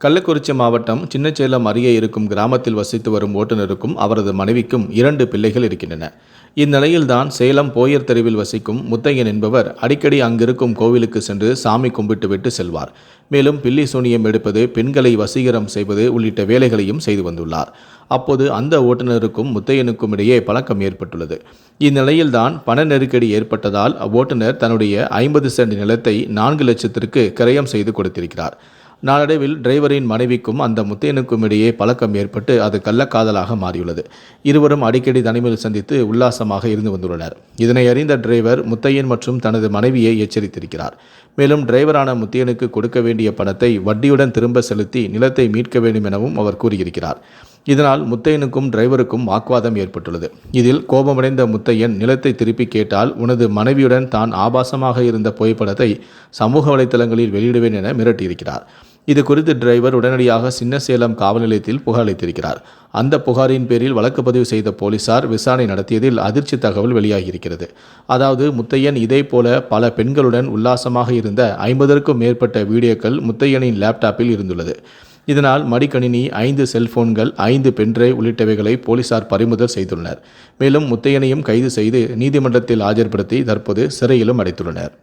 கள்ளக்குறிச்சி மாவட்டம் சின்னச்சேலம் அருகே இருக்கும் கிராமத்தில் வசித்து வரும் ஓட்டுநருக்கும் அவரது மனைவிக்கும் இரண்டு பிள்ளைகள் இருக்கின்றன. இந்நிலையில்தான் சேலம் போயர் தெருவில் வசிக்கும் முத்தையன் என்பவர் அடிக்கடி அங்கிருக்கும் கோவிலுக்கு சென்று சாமி கும்பிட்டுவிட்டு செல்வார். மேலும் பில்லி சூனியம் எடுப்பது பெண்களை வசீகரம் செய்வது உள்ளிட்ட வேலைகளையும் செய்து வந்துள்ளார். அப்போது அந்த ஓட்டுநருக்கும் முத்தையனுக்கும் இடையே பழக்கம் ஏற்பட்டுள்ளது. இந்நிலையில்தான் பண நெருக்கடி ஏற்பட்டதால் அவ்வோட்டுநர் தன்னுடைய ஐம்பது சென்ட் நிலத்தை நான்கு லட்சத்திற்கு கிரயம் செய்து கொடுத்திருக்கிறார். நாளடைவில் டிரைவரின் மனைவிக்கும் அந்த முத்தையனுக்கும் இடையே பழக்கம் ஏற்பட்டு அது கள்ளக்காதலாக மாறியுள்ளது. இருவரும் அடிக்கடி தனிமையில் சந்தித்து உல்லாசமாக இருந்து வந்துள்ளனர். இதனை அறிந்த டிரைவர் முத்தையன் மற்றும் தனது மனைவியை எச்சரித்திருக்கிறார். மேலும் டிரைவரான முத்தையனுக்கு கொடுக்க வேண்டிய பணத்தை வட்டியுடன் திரும்ப செலுத்தி நிலத்தை மீட்க வேண்டும் எனவும் அவர் கூறியிருக்கிறார். இதனால் முத்தையனுக்கும் டிரைவருக்கும் வாக்குவாதம் ஏற்பட்டுள்ளது. இதில் கோபமடைந்த முத்தையன் நிலத்தை திருப்பி கேட்டால் உனது மனைவியுடன் தான் ஆபாசமாக இருந்த புகைப்படத்தை சமூக வலைத்தளங்களில் வெளியிடுவேன் என மிரட்டியிருக்கிறார். இது குறித்து டிரைவர் உடனடியாக சின்னசேலம் காவல் நிலையத்தில் புகார் அளித்திருக்கிறார். அந்த புகாரின் பேரில் வழக்கு பதிவு செய்த போலீசார் விசாரணை நடத்தியதில் அதிர்ச்சி தகவல் வெளியாகியிருக்கிறது. அதாவது முத்தையன் இதே போல பல பெண்களுடன் உல்லாசமாக இருந்த ஐம்பதற்கும் மேற்பட்ட வீடியோக்கள் முத்தையனின் லேப்டாப்பில் இருந்துள்ளது. இதனால் மடிக்கணினி ஐந்து செல்போன்கள் ஐந்து பென்ட்ரைவ் உள்ளிட்டவைகளை போலீசார் பறிமுதல் செய்துள்ளனர். மேலும் முத்தையனையும் கைது செய்து நீதிமன்றத்தில் ஆஜர்படுத்தி தற்போது சிறையிலும் அடைத்துள்ளனர்.